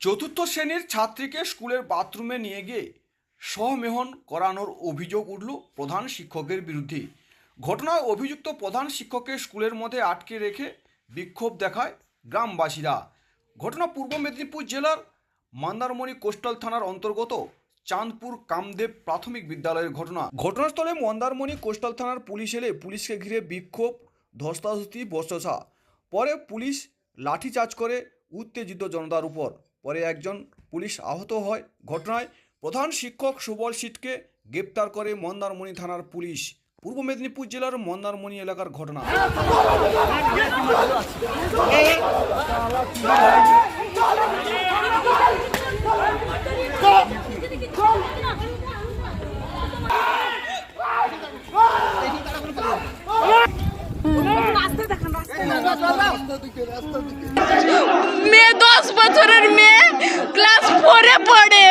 চতুর্থ শ্রেণির ছাত্রীকে স্কুলের বাথরুমে নিয়ে গিয়ে সহমেহন করানোর অভিযোগ উঠল প্রধান শিক্ষকের বিরুদ্ধে। ঘটনায় অভিযুক্ত প্রধান শিক্ষককে স্কুলের মধ্যে আটকে রেখে বিক্ষোভ দেখায় গ্রামবাসীরা। ঘটনা পূর্ব মেদিনীপুর জেলার মন্দারমণি কোস্টাল থানার অন্তর্গত চাঁদপুর কামদেব প্রাথমিক বিদ্যালয়ের ঘটনা। ঘটনাস্থলে মন্দারমণি কোস্টাল থানার পুলিশ এলে পুলিশকে ঘিরে বিক্ষোভ, ধস্তাধস্তি বচসা পরে পুলিশ লাঠিচার্জ করে উত্তেজিত জনতার উপর। পরে একজন পুলিশ আহত হয়। ঘটনায় প্রধান শিক্ষক সুবল সিটকে গ্রেপ্তার করে মন্দারমণি থানার পুলিশ। পূর্ব মেদিনীপুর জেলার মন্দারমণি এলাকার ঘটনা। মেয়ে দশ বছরের মেয়ে ক্লাস ফোরে পড়ে।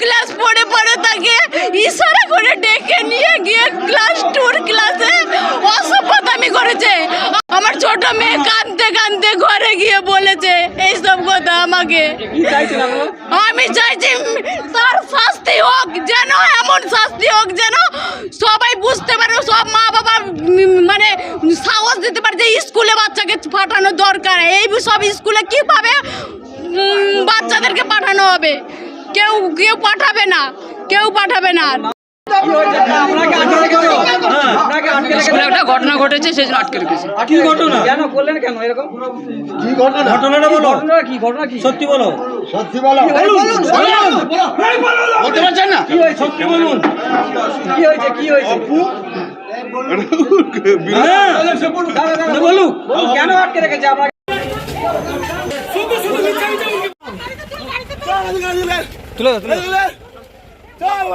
ক্লাস ফোরে পড়ে তাকে ইশারা করে ডেকে নিয়ে গিয়ে ক্লাস টুর ক্লাসে অসভ্যতামি করেছে। আমার ছোট মেয়ে কাঁদতে কাঁদতে ঘরে গিয়ে বলেছে এইসব কথা আমাকে। আমি চাইছি তার শাস্তি হোক যেন, এমন শাস্তি হোক যেন সবাই বুঝতে পারে, সব মা বাবা মানে সাহস বাচ্চাকে পাঠানো দরকার। এই সব স্কুলে কীভাবে বাচ্চাদেরকে পাঠানো হবে? কেউ কেউ পাঠাবে না কেউ পাঠাবে না। স্কুলে একটা ঘটনা ঘটেছে সেই জন্য আটকে রেখেছে। কি ঘটনা? কেন বললেন কেন? এরকম? কি ঘটনা? ঘটনাটা বলো। ঘটনা কি? ঘটনা কি? সত্যি বলো। সত্যি বলো। বলতে পারছেন না? কি হয়েছে? সত্যি বলুন। কি হয়েছে? কি হয়েছে? হ্যাঁ বলুক বলুন, কেন আটকে রেখেছে আপনাকে তুলে তুলে চল